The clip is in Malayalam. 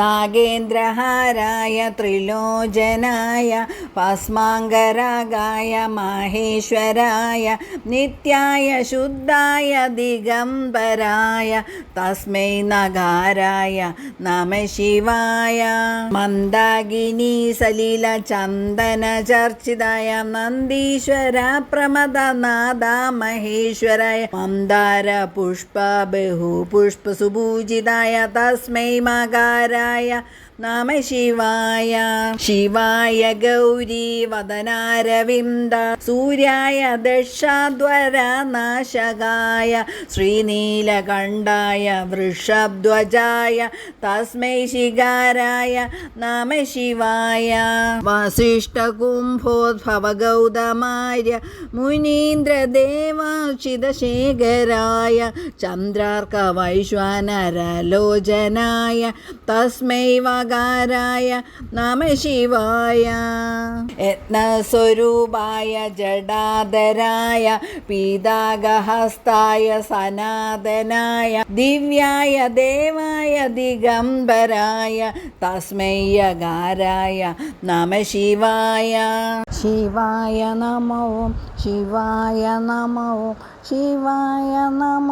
നാഗേന്ദ്രഹാരായ ത്രിലോചനായ ഭസ്മാങ്കരാഗായ മഹേശ്വരായ നിത്യായ ശുദ്ധായ ദിഗംബരായ തസ്മൈ നഗാരായ നമ ശിവായ. മന്ദാകിനി സലില ചന്ദന ചർച്ചിതായ നന്ദീശ്വര പ്രമദനാഥ മഹേശ്വരായ മന്ദാര പുഷ്പ ബഹു പുഷ്പ സുഭൂജിതായ തസ്മൈ മകാരായ നമ ശിവായ. ശിവായ ഗൗരി വദനാരവിന്ദ സൂര്യായ ദശാദ്വര നാശകായ ശ്രീനീലകണ്ഠായ വൃഷധ്വജായ തസ്മൈ ശിഖാരായ നമ ശിവായ. വസിഷ്ഠകുംഭോദ്ഭവ ഗൗതമാര്യ മുനീന്ദ്രദേവാശിതശേഖരായ ചന്ദ്രാർക്ക വൈശ്വാനരലോചനായ വകാരായ നമ ശിവായ യത്നസ്വരൂപായ ജഡാധരായ പീതാഗഹസ്തായ സനാതനായ ദിവ്യായ ദേവായ ദിഗംബരായ തസ്മയ്യകാരായ നമ ശിവായ ശിവായ നമോ ശിവായ നമോ ശിവായ നമോ.